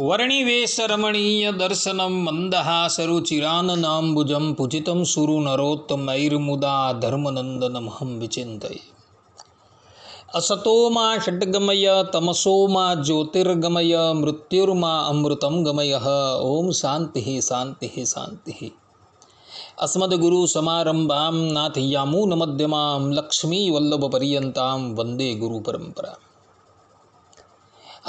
વર્ણિવેશરમણીય દર્શનમ મંદહાસરુચિરાનનાંબુજમ પૂજિતમ સુરુ નરોત્તમૈર્મુદા ધર્મનંદનમહં વિચિંતયે અસતોમાં ષડ્ગમય તમસોમાં જ્યોતિર્ગમય મૃત્યુર્મા અમૃતમ ગમય ઓમ શાંતિ શાંતિ શાંતિ અસ્મદગુરુ સમારંભામ નાથ યામૂન મધ્યમામ વંદે ગુરુ પરંપરા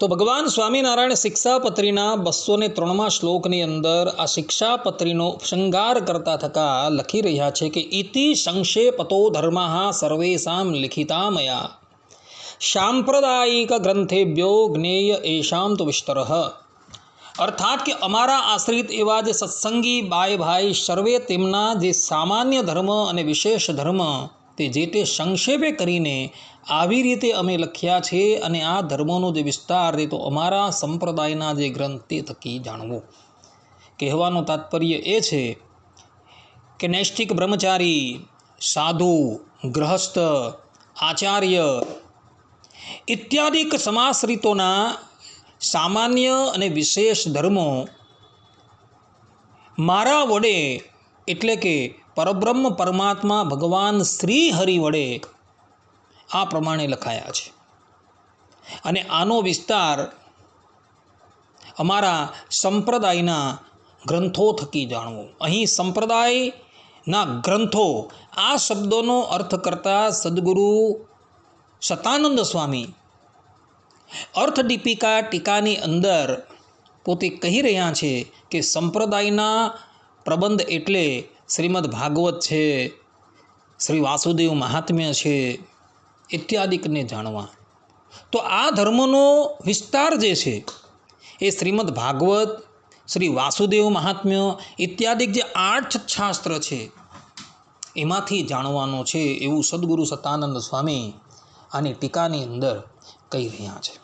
તો ભગવાન સ્વામિનારાયણ શિક્ષાપત્રીના બસો ને ત્રણમાં શ્લોકની અંદર આ શિક્ષાપત્રીનો ઉપસંગાર કરતા થકા લખી રહ્યા છે કે ઇતિ સંક્ષેપતો ધર્મા સર્વેશામ લિખિતા મયા સાંપ્રદાયિક ગ્રંથેભ્યો જ્ઞેય એશામ તો વિસ્તર. અર્થાત કે અમારા આશ્રિત એવા જે સત્સંગી બાય ભાઈ સર્વે તેમના જે સામાન્ય ધર્મ અને વિશેષ ધર્મ તે જે તે સંક્ષેપે કરીને આવી રીતે અમે લખ્યા છે અને આ ધર્મોનો જે વિસ્તાર તે તો અમારા સંપ્રદાયના જે ગ્રંથ તે થકી જાણવું. કહેવાનું તાત્પર્ય એ છે કે નૈષ્ઠિક બ્રહ્મચારી, સાધુ, ગ્રહસ્થ, આચાર્ય ઇત્યાદિક સમાશ્રિતોના સામાન્ય અને વિશેષ ધર્મો મારા વડે એટલે કે પરબ્રહ્મ પરમાત્મા ભગવાન શ્રી હરિ વડે આ પ્રમાણે લખાયા છે. અને આનો વિસ્તાર અમારા સંપ્રદાયના ગ્રંથો થકી જાણવો. અહીં સંપ્રદાયના ગ્રંથો આ શબ્દોનો અર્થ કરતા સદગુરુ સતાનંદ સ્વામી અર્થ દીપિકા ટીકાની અંદર પોતે કહી રહ્યા છે કે સંપ્રદાયના પ્રબંધ એટલે શ્રીમદ ભાગવત છે, શ્રી વાસુદેવ મહાત્મ્ય છે, ઇત્યાદિકને જાણવા. તો આ ધર્મનો વિસ્તાર જે છે, એ શ્રીમદ ભાગવત, શ્રી વાસુદેવ મહાત્મ્ય ઇત્યાદિક જે આઠ શાસ્ત્ર છે, એમાંથી જાણવાનો છે એવું સદગુરુ સતાનંદ સ્વામી આની ટીકાની અંદર કહી રહ્યા છે.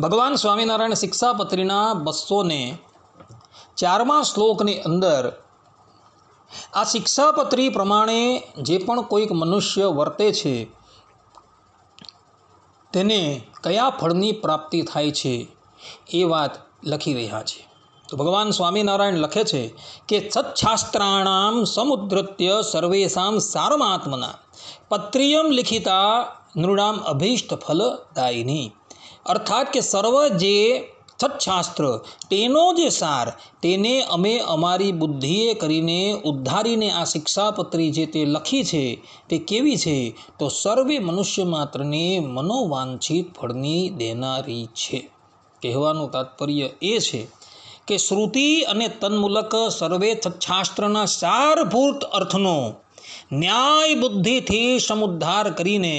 ભગવાન સ્વામિનારાયણ શિક્ષાપત્રીના બસો ને ચારમા શ્લોકની અંદર આ શિક્ષાપત્રી પ્રમાણે જે પણ કોઈક મનુષ્ય વર્તે છે, તેને કયા ફળની પ્રાપ્તિ થાય છે એ વાત લખી રહ્યા છે. તો ભગવાન સ્વામિનારાયણ લખે છે કે સત્શાસ્ત્રાણામ સમુદ્રત્ય સર્વેશામ સારમાત્મના પત્રિયમ લિખિતા નૃણામ અભીષ્ટ ફલદાયિની અર્થાત કે સર્વ જે સત્શાસ્ત્ર તેનો જે સાર, તેને અમે અમારી બુદ્ધિએ કરીને ઉદ્ધારીને આ શિક્ષાપત્રી જે તે લખી છે, તે કેવી છે, તો સર્વે મનુષ્ય માત્રને મનોવાંછિત ફળની દેનારી છે. કહેવાનું તાત્પર્ય એ છે કે શ્રુતિ અને તન્મૂલક સર્વે છાસ્ત્રના સારભૂત અર્થનો ન્યાય બુદ્ધિથી સમુદ્ધાર કરીને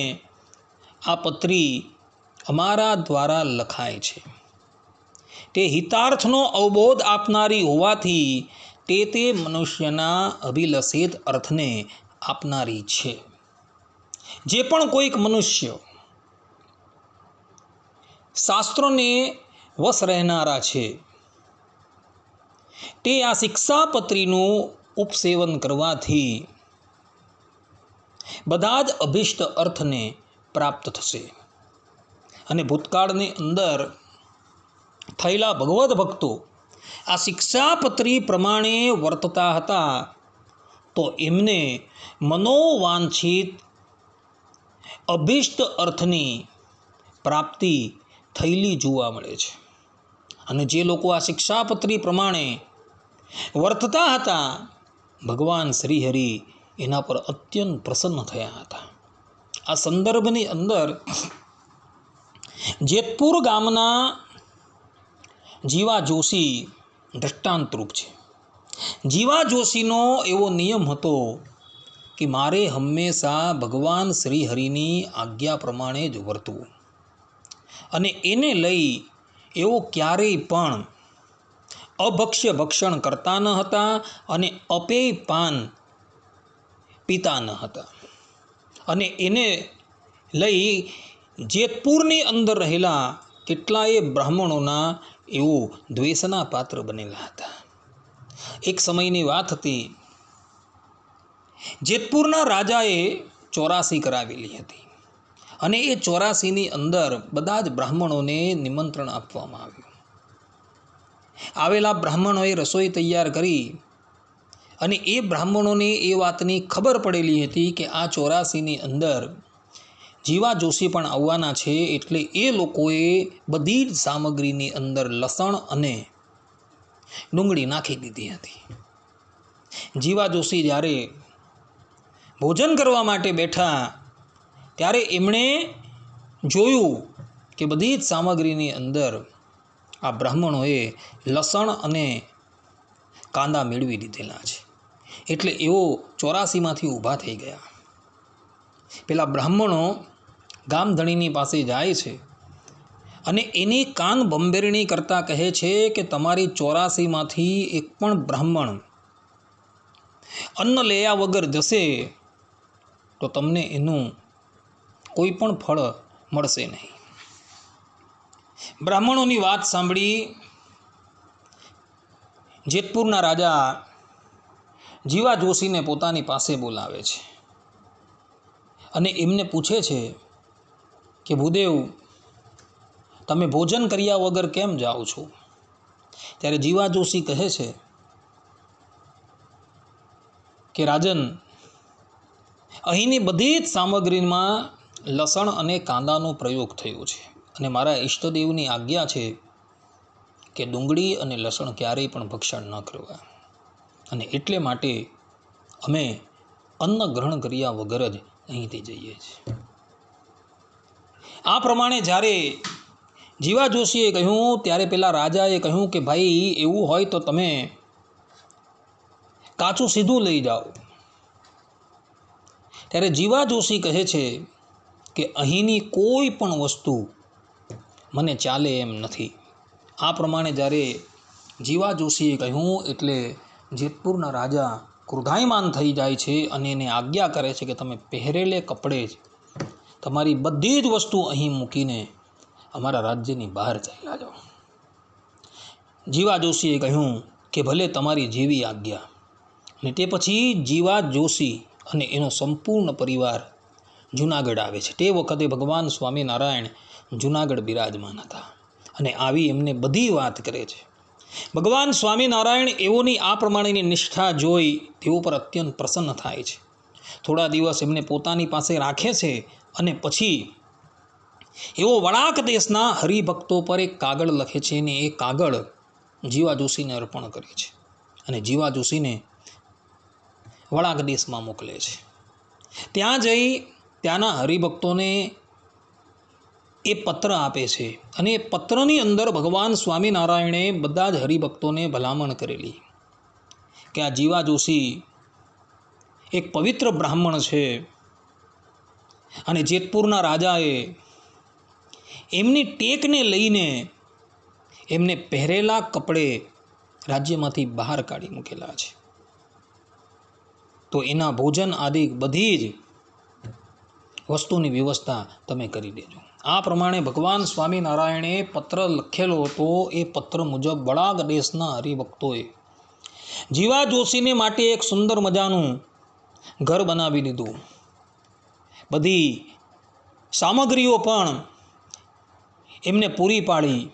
આ પત્રી અમારા દ્વારા લખાય છે. તે હિતાર્થનો અવબોધ આપનારી હોવાથી તે તે મનુષ્યના અભિલષિત અર્થને આપનારી છે. જે પણ કોઈક મનુષ્ય શાસ્ત્રોને વશ રહેનારા છે, તે આ શિક્ષાપત્રીનું ઉપસેવન કરવાથી બધા જ અભિષ્ટ અર્થને પ્રાપ્ત થશે અને ભૂતકાળની અંદર થયેલા ભગવદ્ ભક્તો આ શિક્ષાપત્રી પ્રમાણે વર્તતા હતા, તો એમને મનોવાંછિત અભિષ્ટ અર્થની પ્રાપ્તિ થયેલી જોવા મળે છે. અને જે લોકો આ શિક્ષાપત્રી પ્રમાણે વર્તતા હતા, ભગવાન શ્રીહરિ એના પર અત્યંત પ્રસન્ન થયા હતા. આ સંદર્ભની અંદર જેતપુર ગામના જીવા જોશી દ્રષ્ટાંતરૂપ છે. જીવા જોશીનો એવો નિયમ હતો કે મારે હંમેશા ભગવાન શ્રી હરિની આજ્ઞા પ્રમાણે જ વર્તવું. અને એને લઈ એવો ક્યારેય પણ અભક્ષ્ય ભક્ષણ કરતા ન હતા અને અપેય પાન પીતા ન હતા. અને એને લઈ જેતપુરની અંદર રહેલા કેટલાય બ્રાહ્મણોના એવો દ્વેષના પાત્ર બનેલા હતા. એક સમયની વાત હતી, જેતપુરના રાજાએ ચોરાસી કરાવેલી હતી અને એ ચોરાસીની અંદર બધા જ બ્રાહ્મણોને નિમંત્રણ આપવામાં આવ્યું. આવેલા બ્રાહ્મણોએ રસોઈ તૈયાર કરી અને એ બ્રાહ્મણોને એ વાતની ખબર પડેલી હતી કે આ ચોરાસીની અંદર જીવા જોશી પણ આવવાના છે એટલે એ લોકોએ બધી જ સામગ્રીની અંદર લસણ અને ડુંગળી નાખી દીધી હતી. જીવા જોશી જ્યારે ભોજન કરવા માટે બેઠા, ત્યારે એમણે જોયું કે બધી જ સામગ્રીની અંદર આ બ્રાહ્મણોએ લસણ અને કાંદા મેળવી લીધેલા છે. એટલે એઓ ચોરાસીમાંથી ઊભા થઈ ગયા. પેલા બ્રાહ્મણો ગામધણીની પાસે જાય છે. અને એની કાન બંબેરણી કરતાં કહે છે કે તમારી ચોરાસીમાંથી એક પણ બ્રાહ્મણ અન્ન લેયા વગર જશે તો તમને એનું કોઈ પણ ફળ મળશે નહીં. બ્રાહ્મણોની વાત સાંભળી જેતપુરના રાજા જીવા જોશીને પોતાની પાસે બોલાવે છે અને એમને પૂછે છે કે ભૂદેવ, તમે ભોજન કર્યા વગર કેમ જાઓ છો? ત્યારે જીવા જોશી કહે છે કે રાજન, અહીંની બધી જ સામગ્રીમાં લસણ અને કાંદાનો પ્રયોગ થયો છે અને મારા ઈષ્ટદેવની આજ્ઞા છે કે ડુંગળી અને લસણ ક્યારેય પણ ભક્ષણ ન કરવા. અને એટલે માટે અમે અન્ન ગ્રહણ કર્યા વગર જ અહીંથી જઈએ છીએ. આ પ્રમાણે જ્યારે જીવા જોશીએ કહ્યું, ત્યારે પેલા રાજાએ કહ્યું કે, ભાઈ, એવું હોય તો તમે કાચું સીધું લઈ જાઓ. ત્યારે જીવા જોશી કહે છે કે, અહીંની કોઈ પણ વસ્તુ મને ચાલે એમ નથી. આ પ્રમાણે જ્યારે જીવા જોશીએ કહ્યું, એટલે જેતપુરના રાજા ક્રોધાયમાન થઈ જાય છે અને એને આજ્ઞા કરે છે કે, તમે પહેરેલે કપડે જ તમારી બધી જ વસ્તુ અહીં મૂકીને અમારા રાજ્યની બહાર ચાલ્યા જાઓ. જીવા જોશીએ કહ્યું કે ભલે તમારી જેવી આજ્ઞા અને તે પછી જીવા જોશી અને એનો સંપૂર્ણ પરિવાર જુનાગઢ આવે છે. તે વખતે ભગવાન સ્વામિનારાયણ જુનાગઢ બિરાજમાન હતા અને આવી એમને બધી વાત કરે છે. ભગવાન સ્વામિનારાયણ એઓની આ પ્રમાણેની નિષ્ઠા જોઈ તેઓ પર અત્યંત પ્રસન્ન થાય છે. થોડા દિવસ એમને પોતાની પાસે રાખે છે અને પછી એવો વળાક દેશના હરિભક્તો પર એક કાગળ લખે છે અને એ કાગળ જીવા જોશીને અર્પણ કરે છે. અને જીવા જોશીને વળાક દેશમાં મોકલે છે. ત્યાં જઈ ત્યાંના હરિભક્તોને એ પત્ર આપે છે અને એ પત્રની અંદર ભગવાન સ્વામિનારાયણે બધા જ હરિભક્તોને ભલામણ કરેલી કે આ જીવા જોશી એક પવિત્ર બ્રાહ્મણ છે. અને જેતપુરના રાજાએ એમની ટેકને લઈને એમને પહેરેલા કપડે રાજ્યમાંથી બહાર કાઢી મૂકેલા છે. તો એના ભોજન આદિ બધી જ વસ્તુની વ્યવસ્થા તમે કરી દેજો. આ પ્રમાણે ભગવાન સ્વામિનારાયણે પત્ર લખેલો હતો. એ પત્ર મુજબ બળાગ દેશના હરિભક્તોએ જીવા જોશીને માટે એક સુંદર મજાનું ઘર બનાવી દીધું બધી સામગ્રીઓ પણ એમને પૂરી પાડી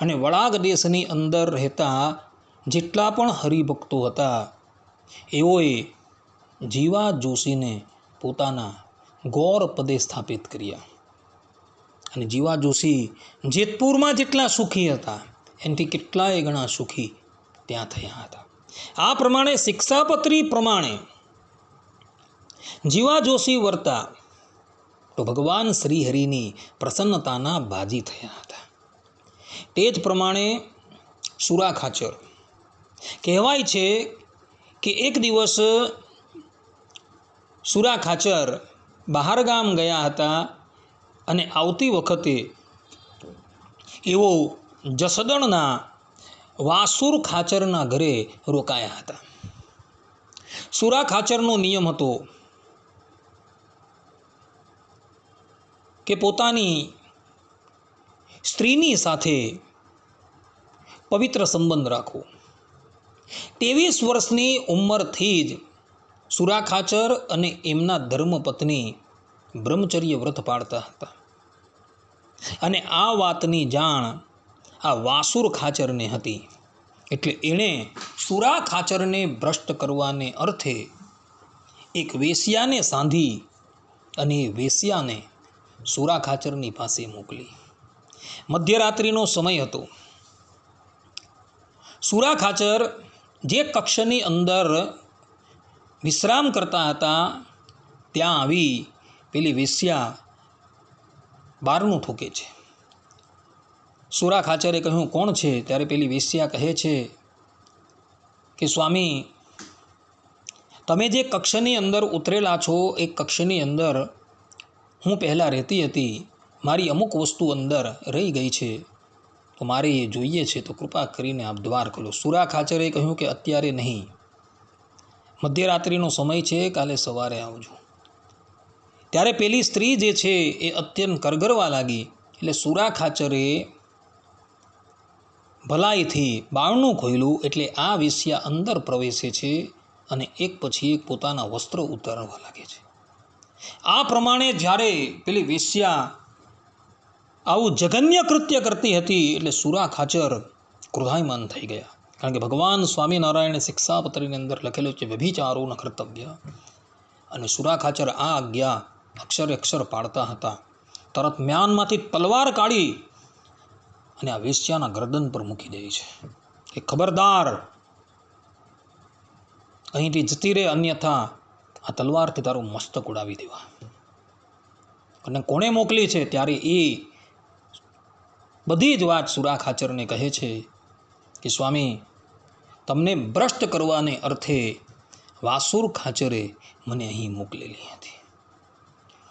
અને વળાગ દેશની અંદર રહેતા જેટલા પણ હરિભક્તો હતા, એઓએ જીવા જોશીને પોતાના ગૌર પદે સ્થાપિત કર્યા. અને જીવા જોશી જેતપુરમાં જેટલા સુખી હતા, એનાથી કેટલાય ગણા સુખી ત્યાં થયા હતા. આ પ્રમાણે શિક્ષાપત્રી પ્રમાણે જીવા જોશી વર્તા તો ભગવાન શ્રીહરિની પ્રસન્નતાના બાજી થયા હતા. તે જ પ્રમાણે સુરા ખાચર કહેવાય છે કે એક દિવસ સુરા ખાચર બહારગામ ગયા હતા અને આવતી વખતે એવો જસદણના વાસુર ખાચરના ઘરે રોકાયા હતા. સુરા ખાચરનો નિયમ હતો કે પોતાની સ્ત્રીની સાથે પવિત્ર સંબંધ રાખવો. ત્રેવીસ વર્ષની ઉંમરથી જ સુરા ખાચર અને એમના ધર્મપત્ની બ્રહ્મચર્ય વ્રત પાળતા હતા. અને આ વાતની જાણ આ વાસુર ખાચરને હતી. એટલે એણે સુરા ખાચરને ભ્રષ્ટ કરવાને અર્થે એક વેશ્યાને સાંધી અને વેશ્યાને સુરા ખાચરની પાસે મોકલી. મધ્યરાત્રિનો સમય હતો. સુરા ખાચર જે કક્ષની અંદર વિશ્રામ કરતા હતા, ત્યાં આવી પેલી વેશ્યા બારણું ઠોકે છે. સુરા ખાચરે કહ્યું, કોણ છે? ત્યારે પેલી વેશ્યા કહે છે કે, સ્વામી, તમે જે કક્ષની અંદર ઉતરેલા છો, એ કક્ષની અંદર હું પહેલાં રહેતી હતી, મારી અમુક વસ્તુ અંદર રહી ગઈ છે. તો મારે એ જોઈએ છે, તો કૃપા કરીને આપ દ્વાર ખોલો. સુરા ખાચરે કહ્યું કે અત્યારે નહીં. મધ્યરાત્રિનો સમય છે, કાલે સવારે આવજો. ત્યારે પેલી સ્ત્રી જે છે, એ અત્યંત કરગરવા લાગી. એટલે સુરા ખાચરે ભલાઈથી બારણું ખોયલું, એટલે આ વિષ્યા અંદર પ્રવેશે છે અને એક પછી એક પોતાના વસ્ત્ર ઉતારવા લાગે છે. આ પ્રમાણે જ્યારે પેલી વેશ્યા આવું જઘન્ય કૃત્ય કરતી હતી એટલે સુરા ખાચર ક્રોધાયમાન થઈ ગયા. કારણ કે ભગવાન સ્વામિનારાયણે શિક્ષાપત્રની અંદર લખેલું છે વ્યભિચારોના કર્તવ્ય. અને સુરા ખાચર આ આજ્ઞા અક્ષરે અક્ષર પાડતા હતા. તરત મ્યાનમાંથી તલવાર કાઢી અને આ વેશ્યાના ગરદન પર મૂકી દે છે. કે ખબરદાર, અહીંથી જતી રહે અન્યથા આ તલવારથી તારું મસ્તક ઉડાવી દેવા. અને કોણે મોકલી છે? ત્યારે એ બધી જ વાત સુરા ખાચરને કહે છે કે, સ્વામી, તમને ભ્રષ્ટ કરવાને અર્થે વાસુર ખાચરે મને અહીં મોકલેલી હતી.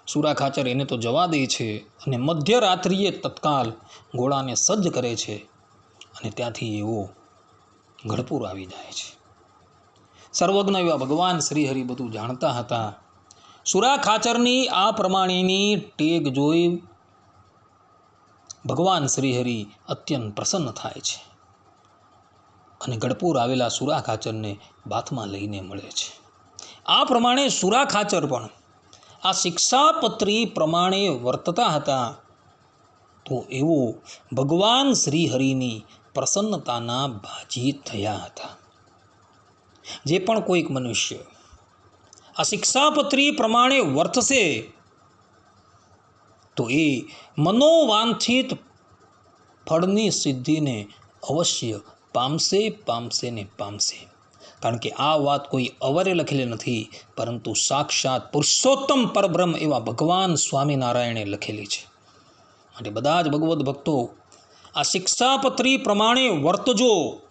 સુરા ખાચર એને તો જવા દે છે અને મધ્યરાત્રિએ તત્કાલ ઘોડાને સજ્જ કરે છે અને ત્યાંથી એવો ગઢપુર આવી જાય છે. સર્વજ્ઞ એવા ભગવાન શ્રીહરિ બધું જાણતા હતા. સુરા ખાચરની આ પ્રમાણેની ટેગ જોઈ ભગવાન શ્રીહરિ અત્યંત પ્રસન્ન થાય છે અને ગઢપુર આવેલા સુરા ખાચરને બાથમાં લઈને મળે છે. આ પ્રમાણે સુરા ખાચર પણ આ શિક્ષાપત્રી પ્રમાણે વર્તતા હતા તો એવો ભગવાન શ્રીહરિની પ્રસન્નતાના ભાજી થયા હતા. જે પણ કોઈક મનુષ્ય. આ શિક્ષાપત્રી પ્રમાણે વર્તશે તો એ મનોવાંછિત ફળની સિદ્ધિને અવશ્ય પામશે પામશે ને પામશે. કારણ કે આ વાત કોઈ અવરે લખેલી નથી, પરંતુ સાક્ષાત પુરુષોત્તમ પરબ્રહ્મ એવા ભગવાન સ્વામિનારાયણે લખેલી છે. માટે બધા જ ભગવદ્ ભક્તો, આ શિક્ષાપત્રી પ્રમાણે વર્તજો.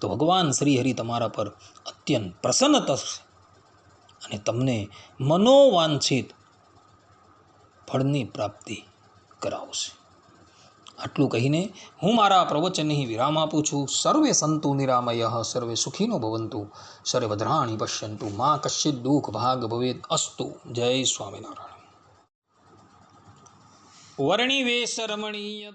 તો ભગવાન શ્રીહરિ તમારા પર અત્યંત પ્રસન્ન થશે અને તમને મનોવાંછિત ફળની પ્રાપ્તિ કરાવશે. આટલું કહીને હું મારા પ્રવચનની વિરામ આપું છું. સર્વે સંતુ નિરામય, સર્વે સુખીનો ભવંતુ, સર્વે ભદ્રાણી પશ્યંતુ, મા કશ્ચિત દુઃખ ભાગ ભવેદ અસ્તુ. જય સ્વામિનારાયણ. વર્ણિવેશ રમણીય